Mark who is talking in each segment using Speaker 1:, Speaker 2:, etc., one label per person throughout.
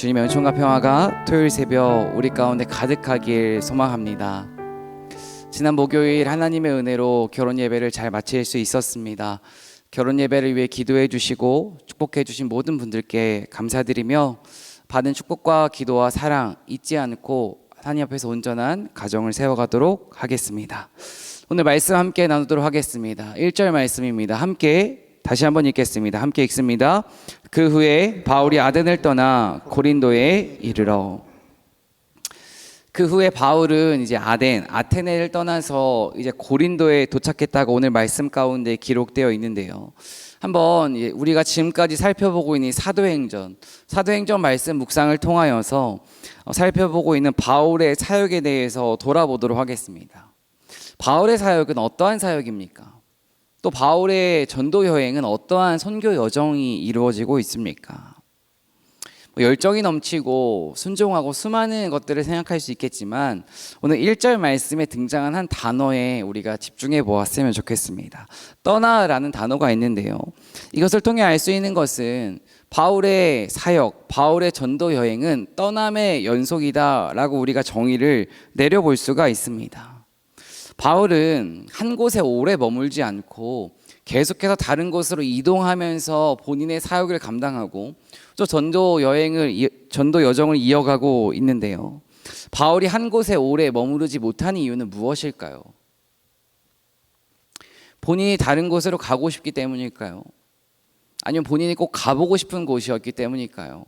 Speaker 1: 주님의 은총과 평화가 토요일 새벽 우리 가운데 가득하길 소망합니다. 지난 목요일 하나님의 은혜로 결혼 예배를 잘 마칠 수 있었습니다. 결혼 예배를 위해 기도해 주시고 축복해 주신 모든 분들께 감사드리며 받은 축복과 기도와 사랑 잊지 않고 하나님 앞에서 온전한 가정을 세워가도록 하겠습니다. 오늘 말씀 함께 나누도록 하겠습니다. 1절 말씀입니다. 함께 다시 한번 읽겠습니다. 함께 읽습니다. 그 후에 바울이 아덴을 떠나 고린도에 이르러 그 후에 바울은 이제 아덴, 아테네를 떠나서 이제 고린도에 도착했다고 오늘 말씀 가운데 기록되어 있는데요. 한번 예, 우리가 지금까지 살펴보고 있는 이 사도행전, 사도행전 말씀 묵상을 통하여서 어, 살펴보고 있는 바울의 사역에 대해서 돌아보도록 하겠습니다. 바울의 사역은 어떠한 사역입니까? 또 바울의 전도 여행은 어떠한 선교 여정이 이루어지고 있습니까? 뭐 열정이 넘치고 순종하고 수많은 것들을 생각할 수 있겠지만 오늘 1절 말씀에 등장한 한 단어에 우리가 집중해 보았으면 좋겠습니다. 떠나라는 단어가 있는데요. 이것을 통해 알 수 있는 것은 바울의 사역, 바울의 전도 여행은 떠남의 연속이다라고 우리가 정의를 내려볼 수가 있습니다. 바울은 한 곳에 오래 머물지 않고 계속해서 다른 곳으로 이동하면서 본인의 사역을 감당하고 또 전도 여행을 이- 전도 여정을 이어가고 있는데요. 바울이 한 곳에 오래 머무르지 못하는 이유는 무엇일까요? 본인이 다른 곳으로 가고 싶기 때문일까요? 아니면 본인이 꼭 가보고 싶은 곳이었기 때문일까요?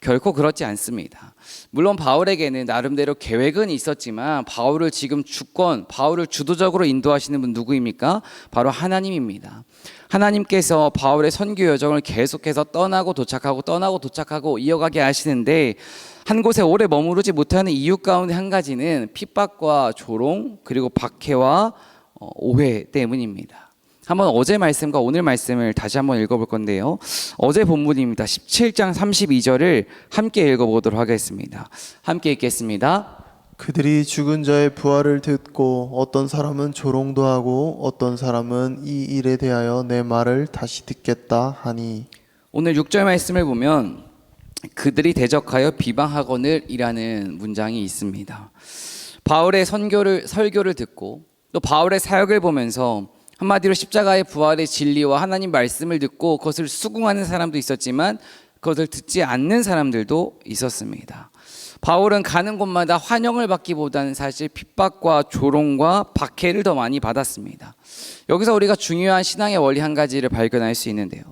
Speaker 1: 결코 그렇지 않습니다. 물론 바울에게는 나름대로 계획은 있었지만 바울을 지금 주권, 바울을 주도적으로 인도하시는 분 누구입니까? 바로 하나님입니다. 하나님께서 바울의 선교 여정을 계속해서 떠나고 도착하고 떠나고 도착하고 이어가게 하시는데 한 곳에 오래 머무르지 못하는 이유 가운데 한 가지는 핍박과 조롱 그리고 박해와 어, 오해 때문입니다. 한번 어제 말씀과 오늘 말씀을 다시 한번 읽어볼 건데요. 어제 본문입니다. 17장 32절을 함께 읽어보도록 하겠습니다. 함께 읽겠습니다.
Speaker 2: 그들이 죽은 자의 부활을 듣고 어떤 사람은 조롱도 하고 어떤 사람은 이 일에 대하여 내 말을 다시 듣겠다 하니
Speaker 1: 오늘 6절 말씀을 보면 그들이 대적하여 비방하거늘이라는 문장이 있습니다. 바울의 선교를 설교를 듣고 또 바울의 사역을 보면서 한마디로 십자가의 부활의 진리와 하나님 말씀을 듣고 그것을 수긍하는 사람도 있었지만 그것을 듣지 않는 사람들도 있었습니다. 바울은 가는 곳마다 환영을 받기보다는 사실 핍박과 조롱과 박해를 더 많이 받았습니다. 여기서 우리가 중요한 신앙의 원리 한 가지를 발견할 수 있는데요.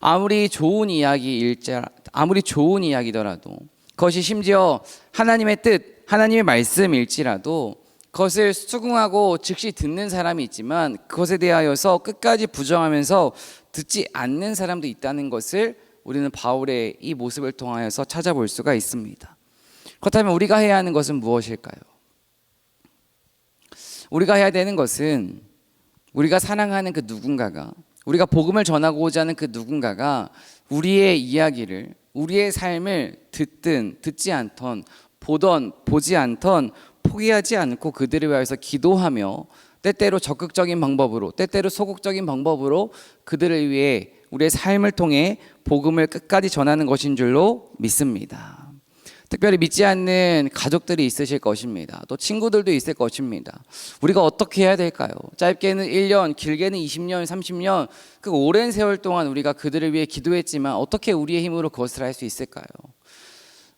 Speaker 1: 아무리 좋은 이야기일자 아무리 좋은 이야기더라도 그것이 심지어 하나님의 뜻, 하나님의 말씀일지라도 그것을 수긍하고 즉시 듣는 사람이 있지만 그것에 대하여서 끝까지 부정하면서 듣지 않는 사람도 있다는 것을 우리는 바울의 이 모습을 통하여서 찾아볼 수가 있습니다. 그렇다면 우리가 해야 하는 것은 무엇일까요? 우리가 해야 되는 것은 우리가 사랑하는 그 누군가가 우리가 복음을 전하고자 하는 그 누군가가 우리의 이야기를 우리의 삶을 듣든 듣지 않던 보던 보지 않던 포기하지 않고 그들을 위해서 기도하며 때때로 적극적인 방법으로 때때로 소극적인 방법으로 그들을 위해 우리의 삶을 통해 복음을 끝까지 전하는 것인 줄로 믿습니다. 특별히 믿지 않는 가족들이 있으실 것입니다. 또 친구들도 있을 것입니다. 우리가 어떻게 해야 될까요? 짧게는 1년, 길게는 20년, 30년, 그 오랜 세월 동안 우리가 그들을 위해 기도했지만 어떻게 우리의 힘으로 그것을 할 수 있을까요?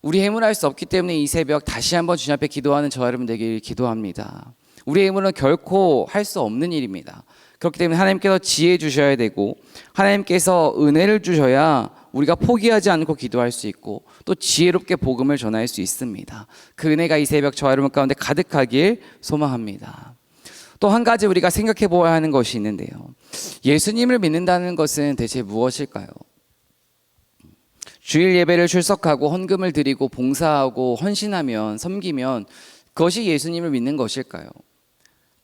Speaker 1: 우리 힘으로 할수 없기 때문에 이 새벽 다시 한번 주님 앞에 기도하는 저 여러분 되길 기도합니다. 우리의 힘으로는 결코 할 수 없는 일입니다. 그렇기 때문에 하나님께서 지혜 주셔야 되고 하나님께서 은혜를 주셔야 우리가 포기하지 않고 기도할 수 있고 또 지혜롭게 복음을 전할 수 있습니다. 그 은혜가 이 새벽 저 여러분 가운데 가득하길 소망합니다. 또 한 가지 우리가 생각해 보아야 하는 것이 있는데요. 예수님을 믿는다는 것은 대체 무엇일까요? 주일 예배를 출석하고 헌금을 드리고 봉사하고 헌신하면 섬기면 그것이 예수님을 믿는 것일까요?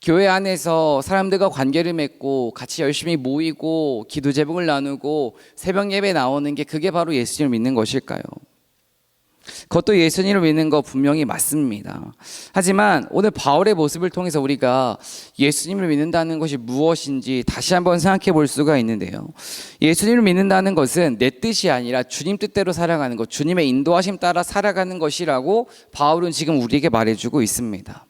Speaker 1: 교회 안에서 사람들과 관계를 맺고 같이 열심히 모이고 기도 제목을 나누고 새벽 예배 나오는 게 그게 바로 예수님을 믿는 것일까요? 그것도 예수님을 믿는 거 분명히 맞습니다. 하지만 오늘 바울의 모습을 통해서 우리가 예수님을 믿는다는 것이 무엇인지 다시 한번 생각해 볼 수가 있는데요. 예수님을 믿는다는 것은 내 뜻이 아니라 주님 뜻대로 살아가는 것, 주님의 인도하심 따라 살아가는 것이라고 바울은 지금 우리에게 말해주고 있습니다.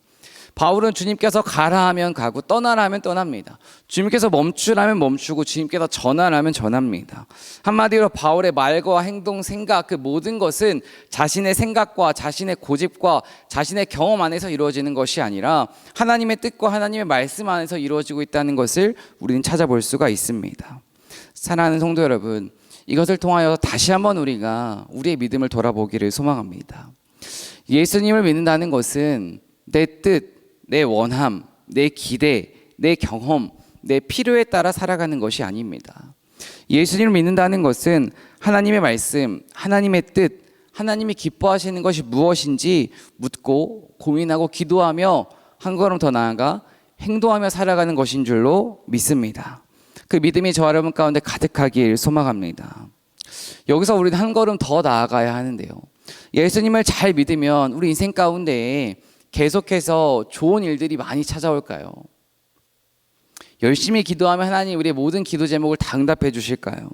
Speaker 1: 바울은 주님께서 가라 하면 가고 떠나라 하면 떠납니다. 주님께서 멈추라면 멈추고 주님께서 전하라면 전합니다. 한마디로 바울의 말과 행동, 생각 그 모든 것은 자신의 생각과 자신의 고집과 자신의 경험 안에서 이루어지는 것이 아니라 하나님의 뜻과 하나님의 말씀 안에서 이루어지고 있다는 것을 우리는 찾아볼 수가 있습니다. 사랑하는 성도 여러분, 이것을 통하여 다시 한번 우리가 우리의 믿음을 돌아보기를 소망합니다. 예수님을 믿는다는 것은 내 뜻, 내 원함, 내 기대, 내 경험, 내 필요에 따라 살아가는 것이 아닙니다. 예수님을 믿는다는 것은 하나님의 말씀, 하나님의 뜻, 하나님이 기뻐하시는 것이 무엇인지 묻고 고민하고 기도하며 한 걸음 더 나아가 행동하며 살아가는 것인 줄로 믿습니다. 그 믿음이 저 여러분 가운데 가득하길 소망합니다. 여기서 우리는 한 걸음 더 나아가야 하는데요. 예수님을 잘 믿으면 우리 인생 가운데 계속해서 좋은 일들이 많이 찾아올까요? 열심히 기도하면 하나님 우리의 모든 기도 제목을 다 응답해 주실까요?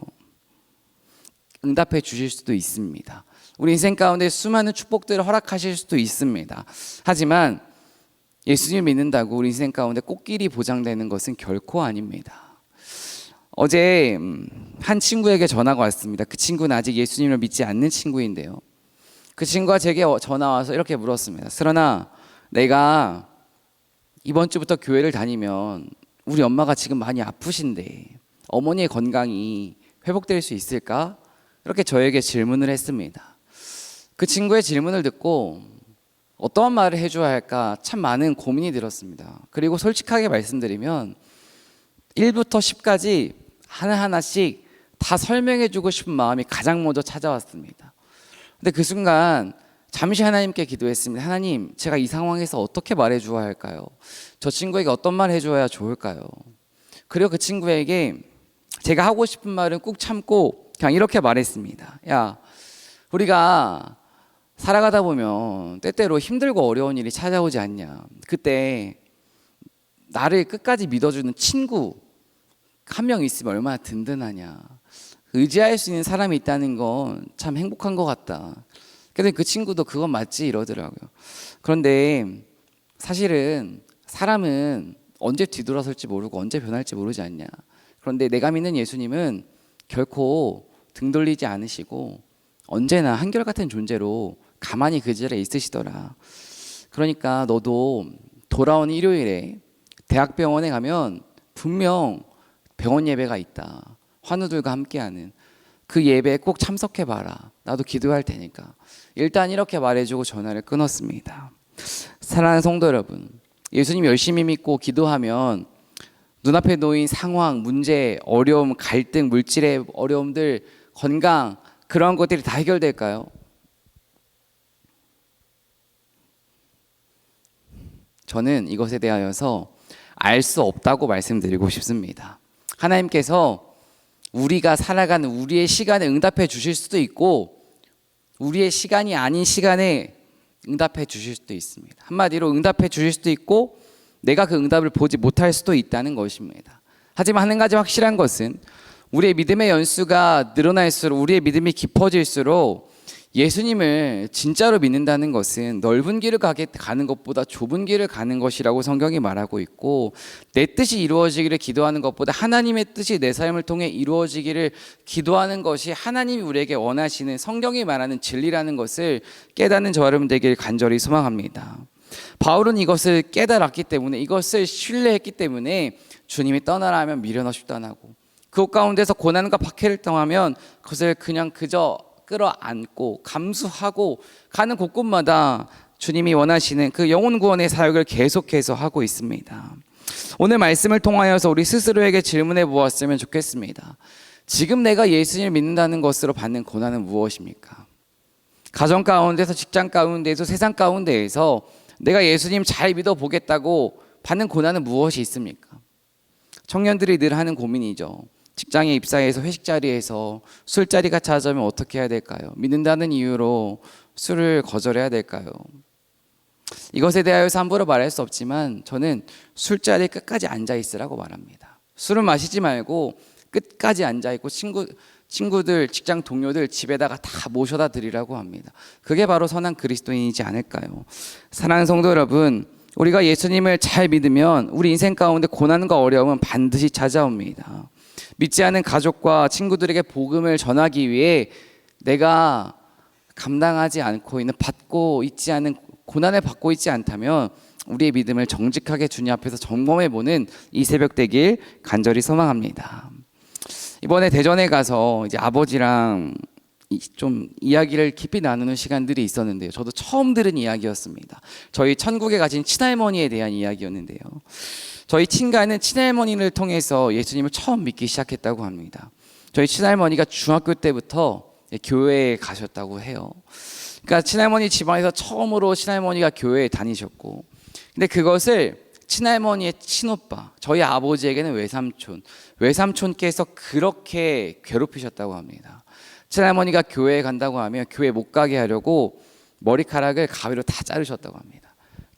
Speaker 1: 응답해 주실 수도 있습니다. 우리 인생 가운데 수많은 축복들을 허락하실 수도 있습니다. 하지만 예수님 믿는다고 우리 인생 가운데 꽃길이 보장되는 것은 결코 아닙니다. 어제 음, 한 친구에게 전화가 왔습니다. 그 친구는 아직 예수님을 믿지 않는 친구인데요. 그 친구가 제게 어- 전화 와서 이렇게 물었습니다. 슬원아, 내가 이번 주부터 교회를 다니면 우리 엄마가 지금 많이 아프신데 어머니의 건강이 회복될 수 있을까? 이렇게 저에게 질문을 했습니다. 그 친구의 질문을 듣고 어떠한 말을 해줘야 할까 참 많은 고민이 들었습니다. 그리고 솔직하게 말씀드리면 1부터 10까지 하나하나씩 다 설명해주고 싶은 마음이 가장 먼저 찾아왔습니다. 근데 그 순간 잠시 하나님께 기도했습니다. 하나님, 제가 이 상황에서 어떻게 말해줘야 할까요? 저 친구에게 어떤 말 해줘야 좋을까요? 그리고 그 친구에게 제가 하고 싶은 말은 꾹 참고 그냥 이렇게 말했습니다. 야, 우리가 살아가다 보면 때때로 힘들고 어려운 일이 찾아오지 않냐. 그때 나를 끝까지 믿어주는 친구 한 명 있으면 얼마나 든든하냐. 의지할 수 있는 사람이 있다는 건 참 행복한 것 같다. 근데 그 친구도 그건 맞지 이러더라고요. 그런데 사실은 사람은 언제 뒤돌아설지 모르고 언제 변할지 모르지 않냐. 그런데 내가 믿는 예수님은 결코 등 돌리지 않으시고 언제나 한결같은 존재로 가만히 그 자리에 있으시더라. 그러니까 너도 돌아온 일요일에 대학병원에 가면 분명 병원 예배가 있다. 환우들과 함께하는 그 예배에 꼭 참석해 봐라. 나도 기도할 테니까. 일단 이렇게 말해주고 전화를 끊었습니다. 사랑하는 성도 여러분, 예수님 열심히 믿고 기도하면 눈앞에 놓인 상황, 문제, 어려움, 갈등, 물질의 어려움들, 건강 그런 것들이 다 해결될까요? 저는 이것에 대하여서 알 수 없다고 말씀드리고 싶습니다. 하나님께서 우리가 살아가는 우리의 시간에 응답해 주실 수도 있고 우리의 시간이 아닌 시간에 응답해 주실 수도 있습니다. 한마디로 응답해 주실 수도 있고 내가 그 응답을 보지 못할 수도 있다는 것입니다. 하지만 한 가지 확실한 것은 우리의 믿음의 연수가 늘어날수록 우리의 믿음이 깊어질수록 예수님을 진짜로 믿는다는 것은 넓은 길을 가게 가는 것보다 좁은 길을 가는 것이라고 성경이 말하고 있고 내 뜻이 이루어지기를 기도하는 것보다 하나님의 뜻이 내 삶을 통해 이루어지기를 기도하는 것이 하나님이 우리에게 원하시는 성경이 말하는 진리라는 것을 깨닫는 저 여러분 되길 간절히 소망합니다. 바울은 이것을 깨달았기 때문에 이것을 신뢰했기 때문에 주님이 떠나라 하면 미련 없이 떠나고 그곳 가운데서 고난과 박해를 당하면 그것을 그냥 그저 끌어안고 감수하고 가는 곳곳마다 주님이 원하시는 그 영혼 구원의 사역을 계속해서 하고 있습니다. 오늘 말씀을 통하여서 우리 스스로에게 질문해 보았으면 좋겠습니다. 지금 내가 예수님을 믿는다는 것으로 받는 고난은 무엇입니까? 가정 가운데서 직장 가운데서 세상 가운데에서 내가 예수님 잘 믿어 보겠다고 받는 고난은 무엇이 있습니까? 청년들이 늘 하는 고민이죠. 직장에 입사해서 회식 자리에서 술자리가 찾아오면 어떻게 해야 될까요? 믿는다는 이유로 술을 거절해야 될까요? 이것에 대하여서 함부로 말할 수 없지만 저는 술자리에 끝까지 앉아 있으라고 말합니다. 술은 마시지 말고 끝까지 앉아 있고 친구 친구들, 직장 동료들 집에다가 다 모셔다 드리라고 합니다. 그게 바로 선한 그리스도인이지 않을까요? 사랑하는 성도 여러분, 우리가 예수님을 잘 믿으면 우리 인생 가운데 고난과 어려움은 반드시 찾아옵니다. 믿지 않은 가족과 친구들에게 복음을 전하기 위해 내가 감당하지 않고 있는 받고 있지 않은 고난을 받고 있지 않다면 우리의 믿음을 정직하게 주님 앞에서 점검해 보는 이 새벽 되길 간절히 소망합니다. 이번에 대전에 가서 이제 아버지랑 이- 좀 이야기를 깊이 나누는 시간들이 있었는데요. 저도 처음 들은 이야기였습니다. 저희 천국에 가신 친할머니에 대한 이야기였는데요. 저희 친가는 친할머니를 통해서 예수님을 처음 믿기 시작했다고 합니다. 저희 친할머니가 중학교 때부터 교회에 가셨다고 해요. 그러니까 친할머니 집안에서 처음으로 친할머니가 교회에 다니셨고, 근데 그것을 친할머니의 친오빠, 저희 아버지에게는 외삼촌, 외삼촌께서 그렇게 괴롭히셨다고 합니다. 친할머니가 교회에 간다고 하면 교회 못 가게 하려고 머리카락을 가위로 다 자르셨다고 합니다.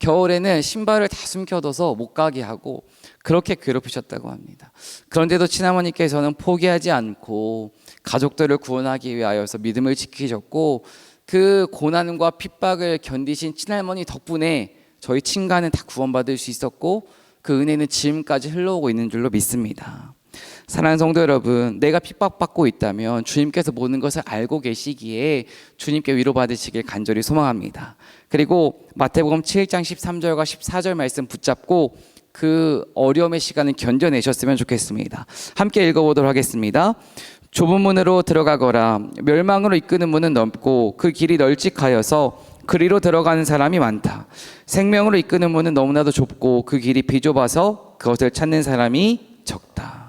Speaker 1: 겨울에는 신발을 다 숨겨둬서 못 가게 하고 그렇게 괴롭히셨다고 합니다. 그런데도 친할머니께서는 포기하지 않고 가족들을 구원하기 위하여서 믿음을 지키셨고 그 고난과 핍박을 견디신 친할머니 덕분에 저희 친가는 다 구원받을 수 있었고 그 은혜는 지금까지 흘러오고 있는 줄로 믿습니다. 사랑하는 성도 여러분, 내가 핍박받고 있다면 주님께서 모든 것을 알고 계시기에 주님께 위로받으시길 간절히 소망합니다. 그리고 마태복음 7장 13절과 14절 말씀 붙잡고 그 어려움의 시간을 견뎌내셨으면 좋겠습니다. 함께 읽어보도록 하겠습니다. 좁은 문으로 들어가거라 멸망으로 이끄는 문은 넓고 그 길이 널찍하여서 그리로 들어가는 사람이 많다. 생명으로 이끄는 문은 너무나도 좁고 그 길이 비좁아서 그것을 찾는 사람이 적다.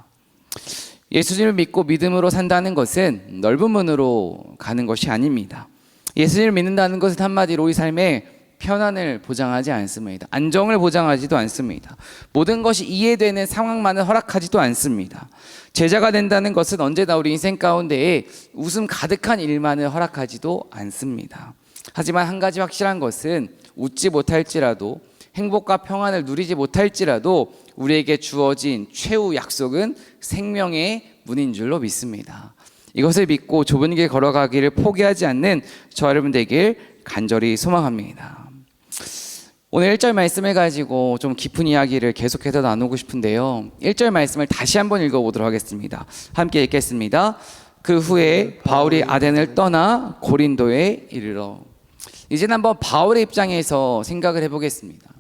Speaker 1: 예수님을 믿고 믿음으로 산다는 것은 넓은 문으로 가는 것이 아닙니다. 예수님을 믿는다는 것은 한마디로 우리 삶에 편안을 보장하지 않습니다. 안정을 보장하지도 않습니다. 모든 것이 이해되는 상황만을 허락하지도 않습니다. 제자가 된다는 것은 언제나 우리 인생 가운데에 웃음 가득한 일만을 허락하지도 않습니다. 하지만 한 가지 확실한 것은 웃지 못할지라도 행복과 평안을 누리지 못할지라도 우리에게 주어진 최후 약속은 생명의 문인 줄로 믿습니다. 이것을 믿고 좁은 길 걸어가기를 포기하지 않는 저 여러분 되길 간절히 소망합니다. 오늘 1절 말씀을 가지고 좀 깊은 이야기를 계속해서 나누고 싶은데요. 1절 말씀을 다시 한번 읽어보도록 하겠습니다. 함께 읽겠습니다. 그 후에 바울이 아덴을 떠나 고린도에 이르러 이제는 한번 바울의 입장에서 생각을 해보겠습니다.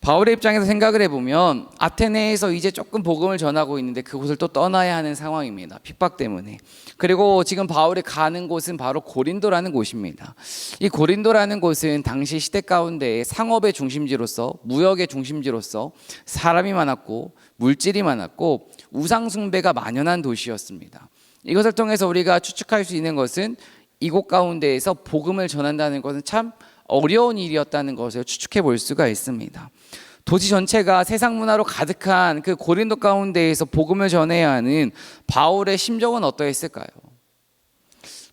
Speaker 1: 바울의 입장에서 생각을 해보면 아테네에서 이제 조금 복음을 전하고 있는데 그곳을 또 떠나야 하는 상황입니다. 핍박 때문에. 그리고 지금 바울이 가는 곳은 바로 고린도라는 곳입니다. 이 고린도라는 곳은 당시 시대 가운데 상업의 중심지로서 무역의 중심지로서 사람이 많았고 물질이 많았고 우상숭배가 만연한 도시였습니다. 이것을 통해서 우리가 추측할 수 있는 것은 이곳 가운데에서 복음을 전한다는 것은 참 어려운 일이었다는 것을 추측해 볼 수가 있습니다. 도시 전체가 세상 문화로 가득한 그 고린도 가운데에서 복음을 전해야 하는 바울의 심정은 어떠했을까요?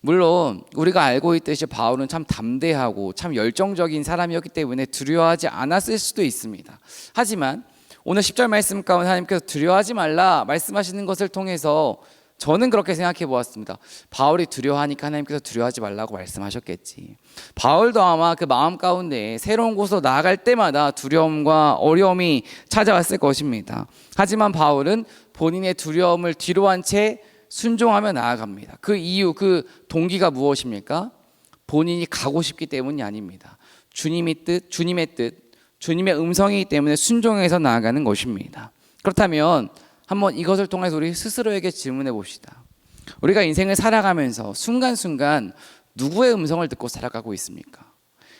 Speaker 1: 물론 우리가 알고 있듯이 바울은 참 담대하고 참 열정적인 사람이었기 때문에 두려워하지 않았을 수도 있습니다. 하지만 오늘 10절 말씀 가운데 하나님께서 두려워하지 말라 말씀하시는 것을 통해서 저는 그렇게 생각해 보았습니다. 바울이 두려워하니까 하나님께서 두려워하지 말라고 말씀하셨겠지. 바울도 아마 그 마음 가운데 새로운 곳으로 나아갈 때마다 두려움과 어려움이 찾아왔을 것입니다. 하지만 바울은 본인의 두려움을 뒤로 한 채 순종하며 나아갑니다. 그 이유, 그 동기가 무엇입니까? 본인이 가고 싶기 때문이 아닙니다. 주님의 뜻, 주님의 뜻, 주님의 음성이기 때문에 순종해서 나아가는 것입니다. 그렇다면 한번 이것을 통해서 우리 스스로에게 질문해 봅시다. 우리가 인생을 살아가면서 순간순간 누구의 음성을 듣고 살아가고 있습니까?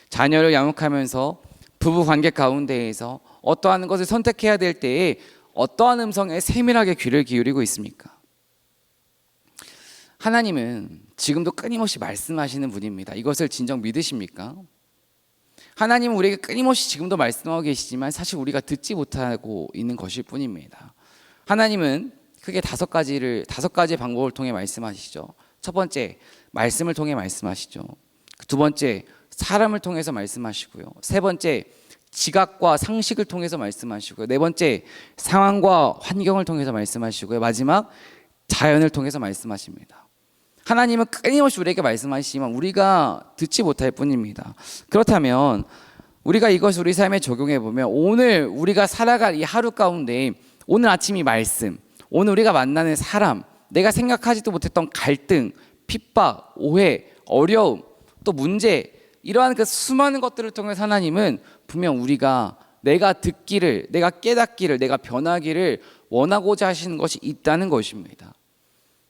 Speaker 1: 자녀를 양육하면서 부부 관계 가운데에서 어떠한 것을 선택해야 될 때에 어떠한 음성에 세밀하게 귀를 기울이고 있습니까? 하나님은 지금도 끊임없이 말씀하시는 분입니다. 이것을 진정 믿으십니까? 하나님은 우리에게 끊임없이 지금도 말씀하고 계시지만 사실 우리가 듣지 못하고 있는 것일 뿐입니다. 하나님은 크게 다섯 가지를 다섯 가지의 방법을 통해 말씀하시죠. 첫 번째, 말씀을 통해 말씀하시죠. 두 번째, 사람을 통해서 말씀하시고요. 세 번째 지각과 상식을 통해서 말씀하시고요. 네 번째 상황과 환경을 통해서 말씀하시고요. 마지막 자연을 통해서 말씀하십니다. 하나님은 끊임없이 우리에게 말씀하시지만 우리가 듣지 못할 뿐입니다. 그렇다면 우리가 이것을 우리 삶에 적용해 보면 오늘 우리가 살아갈 이 하루 가운데 오늘 아침 이 말씀, 오늘 우리가 만나는 사람, 내가 생각하지도 못했던 갈등, 핍박, 오해, 어려움, 또 문제 이러한 그 수많은 것들을 통해서 하나님은 분명 우리가 내가 듣기를, 내가 깨닫기를, 내가 변하기를 원하고자 하시는 것이 있다는 것입니다.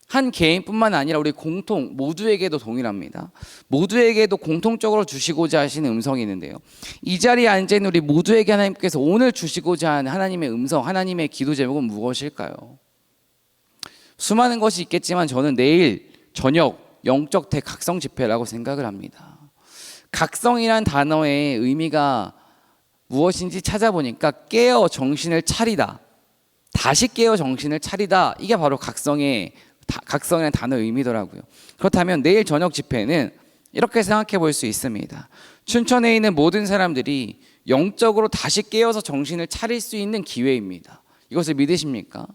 Speaker 1: 한 개인뿐만 아니라 우리 공통 모두에게도 동일합니다. 모두에게도 공통적으로 주시고자 하시는 음성이 있는데요. 이 자리에 앉아 있는 우리 모두에게 하나님께서 오늘 주시고자 하는 하나님의 음성, 하나님의 기도 제목은 무엇일까요? 수많은 것이 있겠지만 저는 내일 저녁 영적 대각성 집회라고 생각을 합니다. 각성이란 단어의 의미가 무엇인지 찾아보니까 깨어 정신을 차리다. 다시 깨어 정신을 차리다. 이게 바로 각성의 다- 각성이라는 단어의 의미더라고요. 그렇다면 내일 저녁 집회는 이렇게 생각해 볼 수 있습니다. 춘천에 있는 모든 사람들이 영적으로 다시 깨어서 정신을 차릴 수 있는 기회입니다. 이것을 믿으십니까?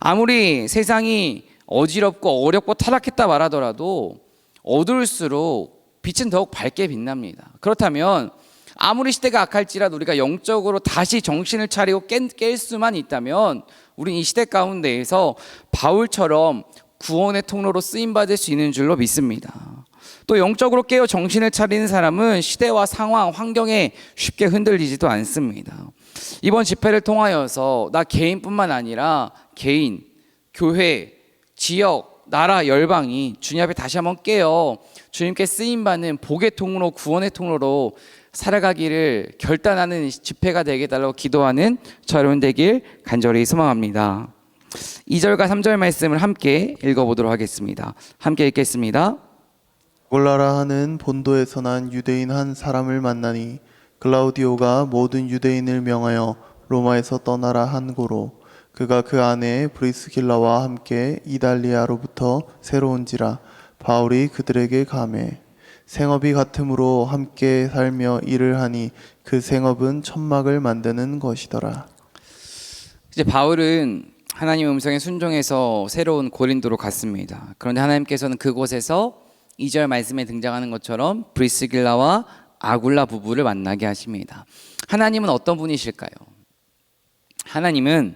Speaker 1: 아무리 세상이 어지럽고 어렵고 타락했다 말하더라도 어두울수록 빛은 더욱 밝게 빛납니다. 그렇다면 아무리 시대가 악할지라도 우리가 영적으로 다시 정신을 차리고 깰, 깰 수만 있다면 우리 이 시대 가운데에서 바울처럼 구원의 통로로 쓰임 받을 수 있는 줄로 믿습니다. 또 영적으로 깨어 정신을 차리는 사람은 시대와 상황, 환경에 쉽게 흔들리지도 않습니다. 이번 집회를 통하여서 나 개인뿐만 아니라 개인, 교회, 지역, 나라, 열방이 주님 앞에 다시 한번 깨어 주님께 쓰임 받는 복의 통로, 구원의 통로로 살아가기를 결단하는 집회가 되게 달라고 기도하는 저 여러분 되길 간절히 소망합니다. 2절과 3절 말씀을 함께 읽어보도록 하겠습니다. 함께 읽겠습니다.
Speaker 2: 골라라 하는 본도에서 난 유대인 한 사람을 만나니 글라우디오가 모든 유대인을 명하여 로마에서 떠나라 한 고로 그가 그 안에 브리스길라와 함께 이달리아로부터 새로 온지라 바울이 그들에게 감해 생업이 같으므로 함께 살며 일을 하니 그 생업은 천막을 만드는 것이더라.
Speaker 1: 이제 바울은 하나님 음성에 순종해서 새로운 고린도로 갔습니다. 그런데 하나님께서는 그곳에서 2절 말씀에 등장하는 것처럼 브리스길라와 아굴라 부부를 만나게 하십니다. 하나님은 어떤 분이실까요? 하나님은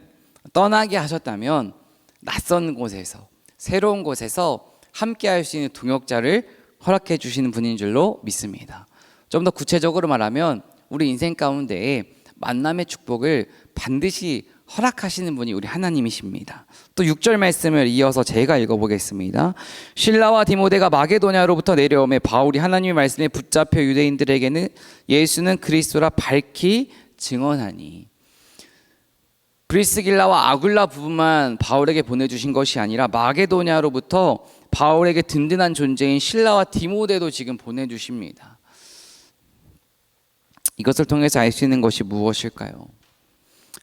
Speaker 1: 떠나게 하셨다면 낯선 곳에서 새로운 곳에서 함께 할 수 있는 동역자를 허락해 주시는 분인 줄로 믿습니다. 좀 더 구체적으로 말하면 우리 인생 가운데에 만남의 축복을 반드시 허락하시는 분이 우리 하나님이십니다. 또 6절 말씀을 이어서 제가 읽어보겠습니다. 신라와 디모데가 마게도냐로부터 내려오매 바울이 하나님의 말씀에 붙잡혀 유대인들에게는 예수는 그리스도라 밝히 증언하니 브리스길라와 아굴라 부부만 바울에게 보내주신 것이 아니라 마게도냐로부터 바울에게 든든한 존재인 신라와 디모데도 지금 보내주십니다. 이것을 통해서 알 수 있는 것이 무엇일까요?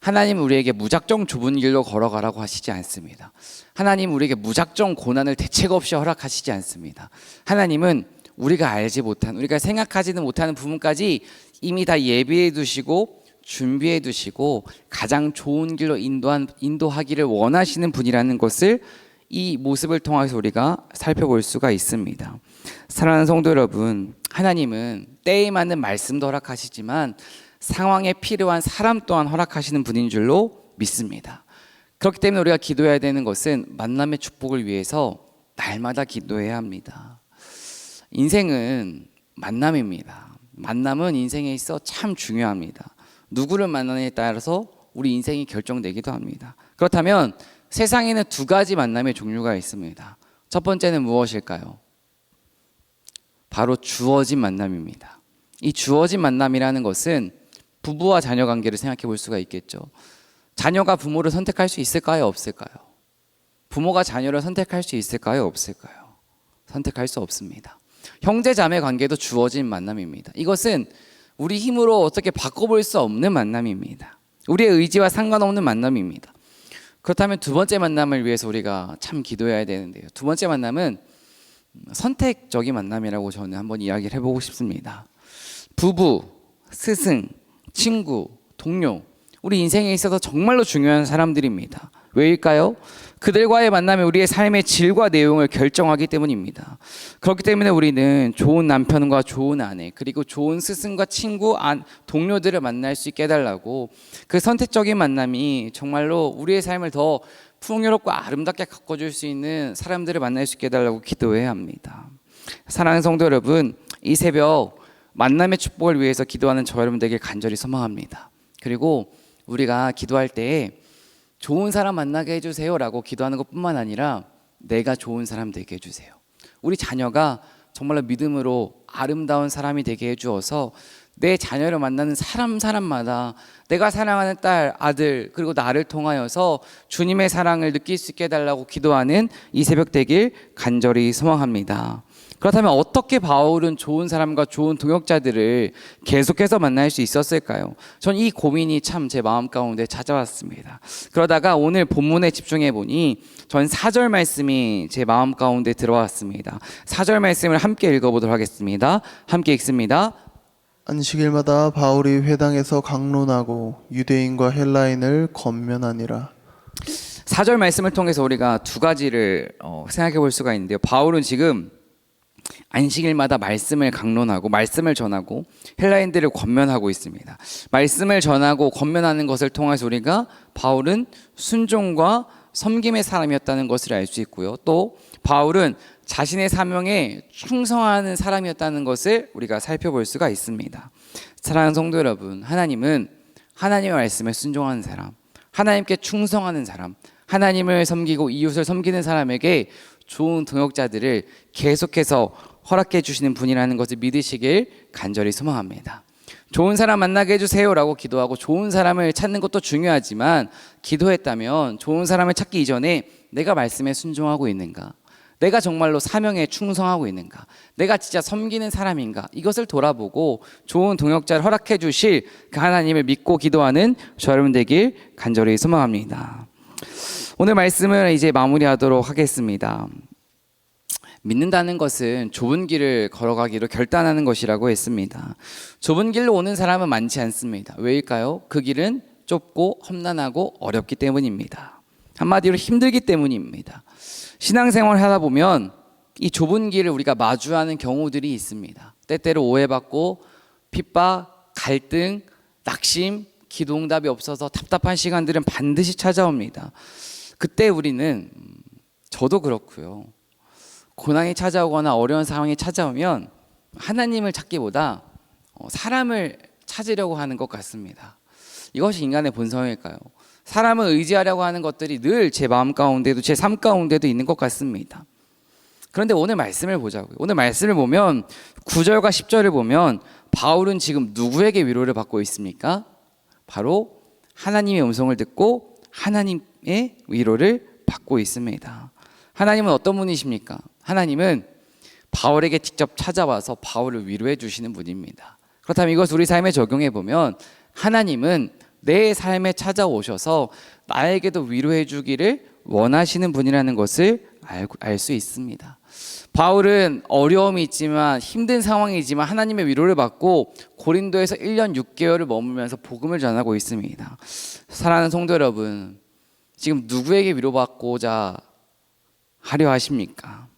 Speaker 1: 하나님 우리에게 무작정 좁은 길로 걸어가라고 하시지 않습니다. 하나님 우리에게 무작정 고난을 대책 없이 허락하시지 않습니다. 하나님은 우리가 알지 못한, 우리가 생각하지는 못하는 부분까지 이미 다 예비해 두시고 준비해 두시고 가장 좋은 길로 인도한, 인도하기를 원하시는 분이라는 것을 이 모습을 통해서 우리가 살펴볼 수가 있습니다. 사랑하는 성도 여러분, 하나님은 때에 맞는 말씀도 허락하시지만 상황에 필요한 사람 또한 허락하시는 분인 줄로 믿습니다. 그렇기 때문에 우리가 기도해야 되는 것은 만남의 축복을 위해서 날마다 기도해야 합니다. 인생은 만남입니다. 만남은 인생에 있어 참 중요합니다. 누구를 만나느냐에 따라서 우리 인생이 결정되기도 합니다. 그렇다면 세상에는 두 가지 만남의 종류가 있습니다. 첫 번째는 무엇일까요? 바로 주어진 만남입니다. 이 주어진 만남이라는 것은 부부와 자녀 관계를 생각해 볼 수가 있겠죠. 자녀가 부모를 선택할 수 있을까요? 없을까요? 부모가 자녀를 선택할 수 있을까요? 없을까요? 선택할 수 없습니다. 형제 자매 관계도 주어진 만남입니다. 이것은 우리 힘으로 어떻게 바꿔볼 수 없는 만남입니다. 우리의 의지와 상관없는 만남입니다. 그렇다면 두 번째 만남을 위해서 우리가 참 기도해야 되는데요. 두 번째 만남은 선택적인 만남이라고 저는 한번 이야기를 해보고 싶습니다. 부부, 스승, 친구, 동료, 우리 인생에 있어서 정말로 중요한 사람들입니다. 왜일까요? 그들과의 만남이 우리의 삶의 질과 내용을 결정하기 때문입니다. 그렇기 때문에 우리는 좋은 남편과 좋은 아내, 그리고 좋은 스승과 친구, 안, 동료들을 만날 수 있게 해달라고 그 선택적인 만남이 정말로 우리의 삶을 더 풍요롭고 아름답게 가꿔줄 수 있는 사람들을 만날 수 있게 해달라고 기도해야 합니다. 사랑하는 성도 여러분, 이 새벽 만남의 축복을 위해서 기도하는 저 여러분들에게 간절히 소망합니다. 그리고 우리가 기도할 때 좋은 사람 만나게 해주세요라고 기도하는 것뿐만 아니라 내가 좋은 사람 되게 해주세요. 우리 자녀가 정말로 믿음으로 아름다운 사람이 되게 해주어서 내 자녀를 만나는 사람 사람마다 내가 사랑하는 딸, 아들 그리고 나를 통하여서 주님의 사랑을 느낄 수 있게 해달라고 기도하는 이 새벽 되길 간절히 소망합니다. 그렇다면 어떻게 바울은 좋은 사람과 좋은 동역자들을 계속해서 만날 수 있었을까요? 전 이 고민이 참 제 마음 가운데 찾아왔습니다. 그러다가 오늘 본문에 집중해 보니 전 4절 말씀이 제 마음 가운데 들어왔습니다. 4절 말씀을 함께 읽어보도록 하겠습니다. 함께 읽습니다.
Speaker 2: 안식일마다 바울이 회당에서 강론하고 유대인과 헬라인을 건면하니라.
Speaker 1: 4절 말씀을 통해서 우리가 두 가지를 어, 생각해 볼 수가 있는데요. 바울은 지금 안식일마다 말씀을 강론하고 말씀을 전하고 헬라인들을 권면하고 있습니다. 말씀을 전하고 권면하는 것을 통해서 우리가 바울은 순종과 섬김의 사람이었다는 것을 알 수 있고요. 또 바울은 자신의 사명에 충성하는 사람이었다는 것을 우리가 살펴볼 수가 있습니다. 사랑하는 성도 여러분, 하나님은 하나님의 말씀에 순종하는 사람, 하나님께 충성하는 사람, 하나님을 섬기고 이웃을 섬기는 사람에게 좋은 동역자들을 계속해서 허락해 주시는 분이라는 것을 믿으시길 간절히 소망합니다. 좋은 사람 만나게 해주세요라고 기도하고 좋은 사람을 찾는 것도 중요하지만 기도했다면 좋은 사람을 찾기 이전에 내가 말씀에 순종하고 있는가? 내가 정말로 사명에 충성하고 있는가? 내가 진짜 섬기는 사람인가? 이것을 돌아보고 좋은 동역자를 허락해 주실 그 하나님을 믿고 기도하는 저 여러분 되길 간절히 소망합니다. 오늘 말씀을 이제 마무리하도록 하겠습니다. 믿는다는 것은 좁은 길을 걸어가기로 결단하는 것이라고 했습니다. 좁은 길로 오는 사람은 많지 않습니다. 왜일까요? 그 길은 좁고 험난하고 어렵기 때문입니다. 한마디로 힘들기 때문입니다. 신앙생활을 하다 보면 이 좁은 길을 우리가 마주하는 경우들이 있습니다. 때때로 오해받고 핍박, 갈등, 낙심, 기도 응답이 없어서 답답한 시간들은 반드시 찾아옵니다. 그때 우리는 음, 저도 그렇고요. 고난이 찾아오거나 어려운 상황이 찾아오면 하나님을 찾기보다 어, 사람을 찾으려고 하는 것 같습니다. 이것이 인간의 본성일까요? 사람을 의지하려고 하는 것들이 늘 제 마음 가운데도 제 삶 가운데도 있는 것 같습니다. 그런데 오늘 말씀을 보자고요. 오늘 말씀을 보면 9절과 10절을 보면 바울은 지금 누구에게 위로를 받고 있습니까? 바로 하나님의 음성을 듣고 하나님 의 위로를 받고 있습니다. 하나님은 어떤 분이십니까? 하나님은 바울에게 직접 찾아와서 바울을 위로해 주시는 분입니다. 그렇다면 이것 우리 삶에 적용해 보면 하나님은 내 삶에 찾아오셔서 나에게도 위로해 주기를 원하시는 분이라는 것을 알 수 있습니다. 바울은 어려움이 있지만 힘든 상황이지만 하나님의 위로를 받고 고린도에서 1년 6개월을 머물면서 복음을 전하고 있습니다. 사랑하는 성도 여러분, 지금 누구에게 위로받고자 하려 하십니까?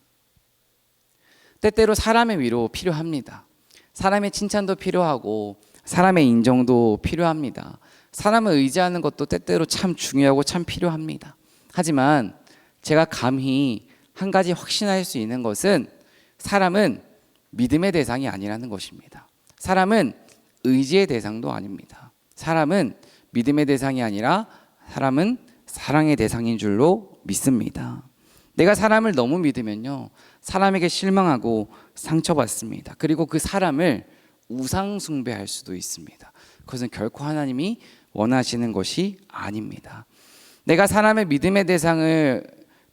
Speaker 1: 때때로 사람의 위로 필요합니다. 사람의 칭찬도 필요하고 사람의 인정도 필요합니다. 사람을 의지하는 것도 때때로 참 중요하고 참 필요합니다. 하지만 제가 감히 한 가지 확신할 수 있는 것은 사람은 믿음의 대상이 아니라는 것입니다. 사람은 의지의 대상도 아닙니다. 사람은 믿음의 대상이 아니라 사람은 사랑의 대상인 줄로 믿습니다. 내가 사람을 너무 믿으면요. 사람에게 실망하고 상처받습니다. 그리고 그 사람을 우상숭배할 수도 있습니다. 그것은 결코 하나님이 원하시는 것이 아닙니다. 내가 사람의 믿음의 대상을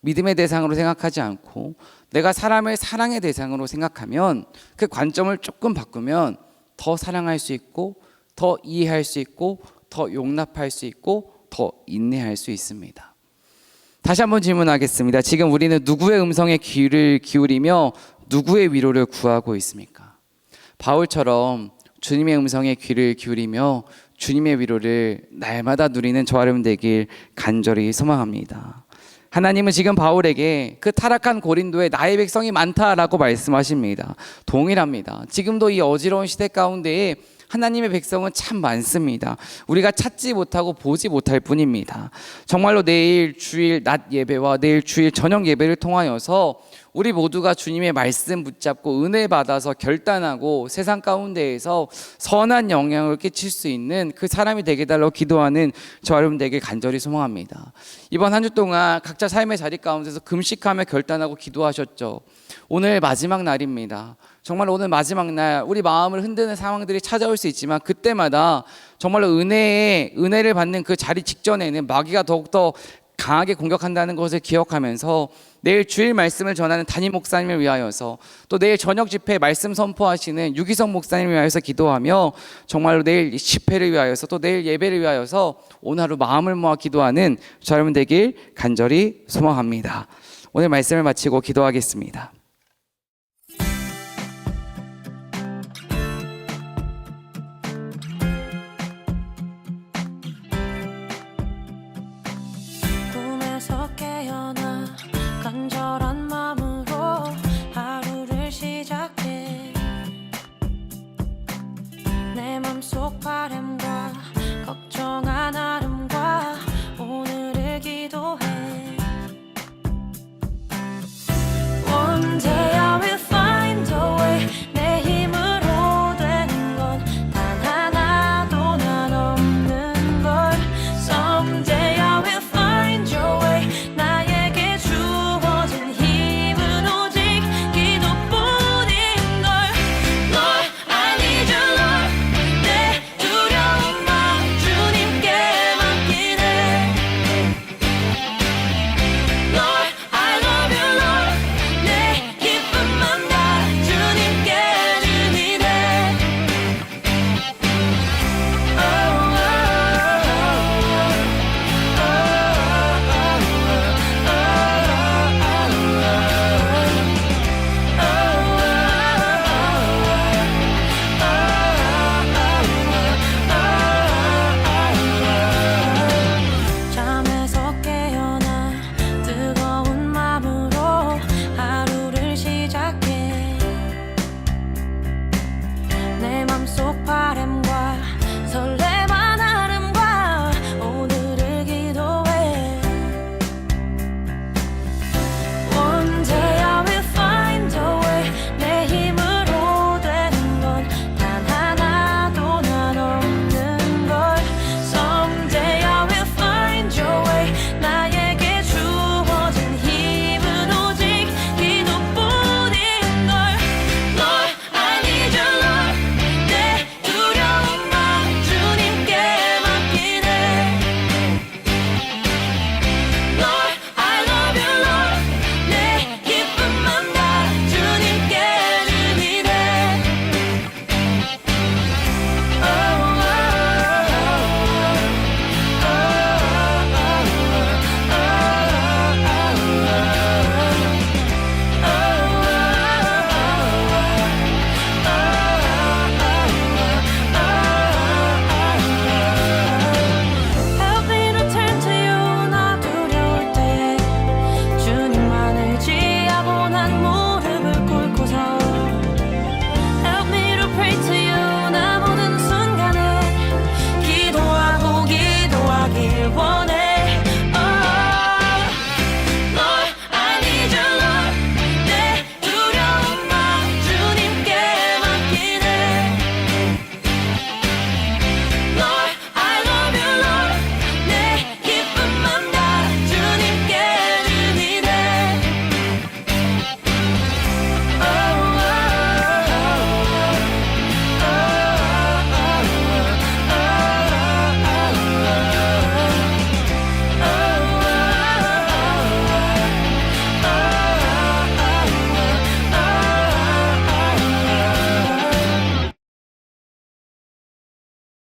Speaker 1: 믿음의 대상으로 생각하지 않고 내가 사람을 사랑의 대상으로 생각하면 그 관점을 조금 바꾸면 더 사랑할 수 있고 더 이해할 수 있고 더 용납할 수 있고 더 인내할 수 있습니다. 다시 한번 질문하겠습니다. 지금 우리는 누구의 음성에 귀를 기울이며 누구의 위로를 구하고 있습니까? 바울처럼 주님의 음성에 귀를 기울이며 주님의 위로를 날마다 누리는 저 여러분 되길 간절히 소망합니다. 하나님은 지금 바울에게 그 타락한 고린도에 나의 백성이 많다라고 말씀하십니다. 동일합니다. 지금도 이 어지러운 시대 가운데에 하나님의 백성은 참 많습니다. 우리가 찾지 못하고 보지 못할 뿐입니다. 정말로 내일 주일 낮 예배와 내일 주일 저녁 예배를 통하여서 우리 모두가 주님의 말씀 붙잡고 은혜 받아서 결단하고 세상 가운데에서 선한 영향을 끼칠 수 있는 그 사람이 되게 달라고 기도하는 저 여러분 되게 간절히 소망합니다. 이번 한 주 동안 각자 삶의 자리 가운데서 금식하며 결단하고 기도하셨죠. 오늘 마지막 날입니다. 정말 오늘 마지막 날 우리 마음을 흔드는 상황들이 찾아올 수 있지만 그때마다 정말로 은혜의 은혜를 받는 그 자리 직전에는 마귀가 더욱더 강하게 공격한다는 것을 기억하면서 내일 주일 말씀을 전하는 담임 목사님을 위하여서 또 내일 저녁 집회 말씀 선포하시는 유기성 목사님을 위하여서 기도하며 정말로 내일 집회를 위하여서 또 내일 예배를 위하여서 오늘 하루 마음을 모아 기도하는 저 여러분 되길 간절히 소망합니다. 오늘 말씀을 마치고 기도하겠습니다.